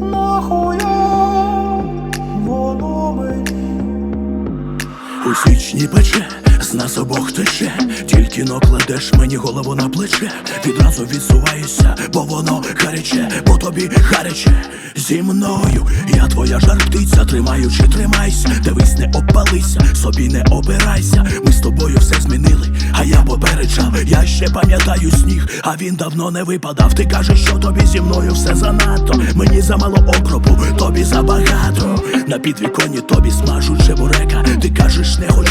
Нахуя воно мені? Січні пече, з нас обох тече тільки но кладеш мені голову на плече, відразу відсуваюся, бо воно гаряче, бо тобі гаряче зі мною. Я твоя жар птиця, тримаючи, тримайся, дивись, не обпалися, собі не обирайся. Ми з тобою все змінили, а я попереджав, я ще пам'ятаю сніг, а він давно не випадав. Ти кажеш, що тобі зі мною все занадто. Мені замало окропу, тобі забагато. На підвіконні тобі смажуть чебурека. Ти кажеш, не хочу,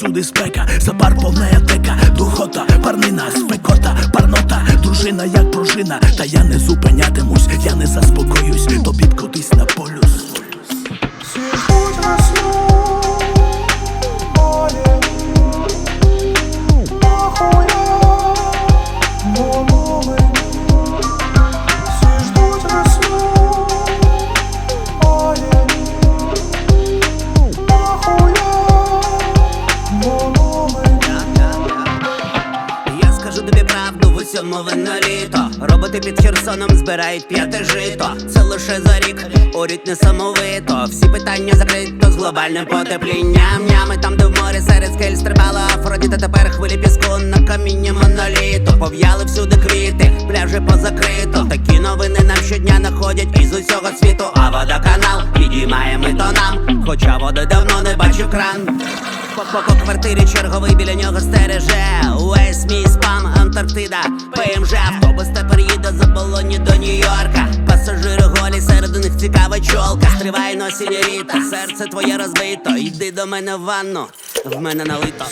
усюди спека. Запар повна аптека, духота, парнина, спекота, парнота, дружина, як пружина. Та я не зупинятимусь, я не заспокоюсь, тобі б кудись на полюс. Скажу тобі правду в усьому винно літо. Роботи під Херсоном збирають п'яте жито. Це лише за рік, уряд несамовито. Всі питання закрито з глобальним потеплінням. Нями там, де в морі серед скель стрибала Афродіта. Тепер хвилі піску на каміння моноліту. Пов'яли всюди квіти, пляжі позакрито. Такі новини нам щодня находять із усього світу. А водоканал підіймає ми то нам Хоча води давно не бачив кран. По, по, по квартирі черговий біля нього стереже Антарктида. ПМЖ автобус тепер їде за болоні до Нью-Йорка. Пасажири голі, серед них цікава чолка. Стривай носіння сіньоріта, серце твоє розбито. Йди до мене в ванну, в мене налито